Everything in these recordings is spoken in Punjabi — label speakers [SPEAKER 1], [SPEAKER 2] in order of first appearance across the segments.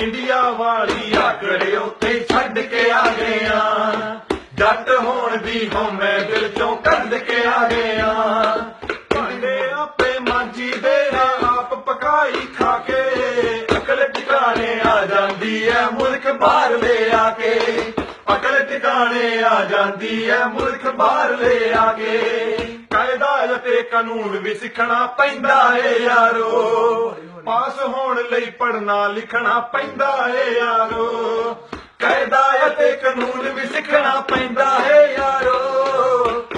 [SPEAKER 1] ਇੰਡੀਆ ਵਾਲੀ ਆਕੜੇ ਉੱਤੇ ਛੱਡ ਕੇ ਆ ਗਏ ਆ। ਜੱਟ ਹੋਣ ਦੀ ਹਉਮੈ ਦਿਲ ਚੋਂ ਕੱਢ ਕੇ ਆ ਗਏ ਆ। ਭਾਂਡੇ ਆਪੇ ਮਾਂਜੀ ਦੇ ਆ ਆਪ ਪਕਾਈ ਖਾ ਕੇ। ਅਕਲ ਟਿਕਾਣੇ ਆ ਜਾਂਦੀ ਐ ਮੁਲਕ ਬਾਹਰ ਲੈ ਆ ਕੇ। ਅਕਲ ਟਿਕਾਣੇ ਆ ਜਾਂਦੀ ਐ ਮੁਲਕ ਬਾਹਰ ਲੈ ਆ ਕੇ। ਕਾਇਦਾ ਅਤੇ ਕਾਨੂੰਨ ਵੀ ਸਿੱਖਣਾ ਪੈਂਦਾ ਏ ਯਾਰ। ਲਈ ਪੜ੍ਹਨਾ ਲਿਖਣਾ ਪੈਂਦਾ ਏ ਯਾਰੋ। ਕਾਇਦਾ ਅਤੇ ਕਾਨੂੰਨ ਵੀ ਸਿੱਖਣਾ ਪੈਂਦਾ ਏ ਯਾਰੋ।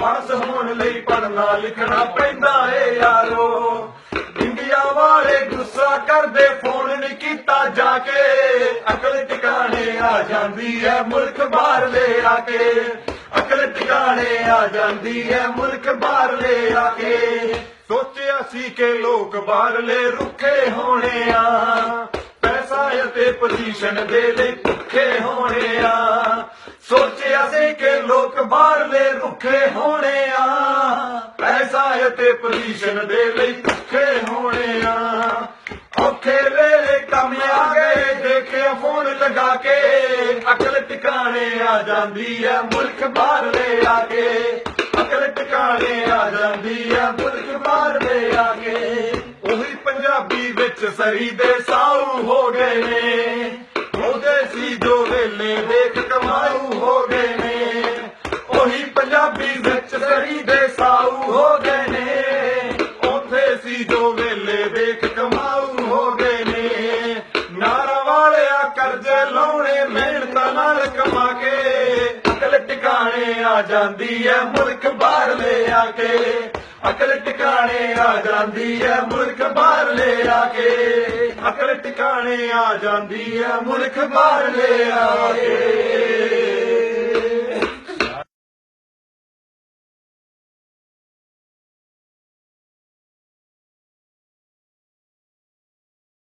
[SPEAKER 1] ਪਾਸ ਹੋਣ ਲਈ ਪੜ੍ਹਨਾ ਲਿਖਣਾ ਪੈਂਦਾ ਏ ਯਾਰੋ। ਇੰਡੀਆ ਵਾਲੇ ਗੁੱਸਾ ਕਰਦੇ, ਫੋਨ ਨਹੀਂ ਕੀਤਾ ਜਾ ਕੇ। ਅਕਲ ਟਿਕਾਣੇ ਆ ਜਾਂਦੀ ਐ ਮੁਲਕ ਬਾਹਰਲੇ ਆ ਕੇ। ਅਕਲ ਟਿਕਾਣੇ ਆ ਜਾਂਦੀ ਐ ਮੁਲਕ ਬਾਹਰਲੇ ਆ ਕੇ। ਸੋਚਿਆ ਸੀ ਕਿ ਲੋਕ ਬਾਹਰਲੇ ਰੁੱਖੇ ਹੋਣੇ ਆ। ਪੈਸਾ ਅਤੇ ਪੋਜੀਸ਼ਨ ਦੇ ਲਈ ਭੁੱਖੇ ਹੋਣੇ ਆ। ਸੋਚਿਆ ਸੀ ਕਿ ਲੋਕ ਬਾਹਰਲੇ ਰੁੱਖੇ ਹੋਣੇ ਆ। ਪੈਸਾ ਅਤੇ ਪੋਜੀਸ਼ਨ ਦੇ ਲਈ ਭੁੱਖੇ ਹੋਣੇ ਆ। ਔਖੇ ਵੇਲੇ ਕੰਮ ਆ ਗਏ, ਦੇਖਿਆ ਫੋਨ ਲਗਾ ਕੇ। ਅਕਲ ਟਿਕਾਣੇ ਆ ਜਾਂਦੀ ਐ ਮੁਲਕ ਬਾਹਰਲੇ ਆ ਕੇ ਅਕਲ ਟਿਕਾਣੇ ਆ, ਮੁਲਕ ਬਾਹਰ ਲੈ ਆ ਕੇ। ਉਹੀ ਪੰਜਾਬੀ ਵਿੱਚ ਸਰੀ ਦੇ ਸਾਊ ਹੋ ਗਏ ਨੇ। ਉਹਦੇ ਸੀ ਜੋ ਵੇਲੇ ਦੇਖ ਕਮਾਊ ਹੋ ਗਏ ਨੇ। ਉਹੀ ਪੰਜਾਬੀ ਵਿੱਚ ਸਰੀ ਦੇ ਸਾਊ ਹੋ ਗਏ ਨੇ। ਉੱਥੇ ਸੀ ਜੋ ਵੇਲੇ ਦੇਖ ਕਮਾਊ ਹੋ ਗਏ ਨੇ। ਨਾਰਾ ਵਾਲਿਆ ਕਰਜ਼ੇ ਲਾਉਣੇ, ਮਿਹਨਤਾਂ ਨਾਲ ਕਮਾ ਕੇ। ਟਿਕਾਣੇ ਆ ਜਾਂਦੀ ਐ, ਮੁਲਕ ਬਾਹਰਲੇ ਆ ਕੇ। ਅਕਲ ਟਿਕਾਣੇ ਆ ਜਾਂਦੀ ਐ, ਮੁਲਕ ਬਾਹਰਲੇ ਆ ਕੇ। ਅਕਲ ਟਿਕਾਣੇ ਆ ਜਾਂਦੀ ਐ, ਮੁਲਕ ਬਾਹਰਲੇ ਆ ਕੇ।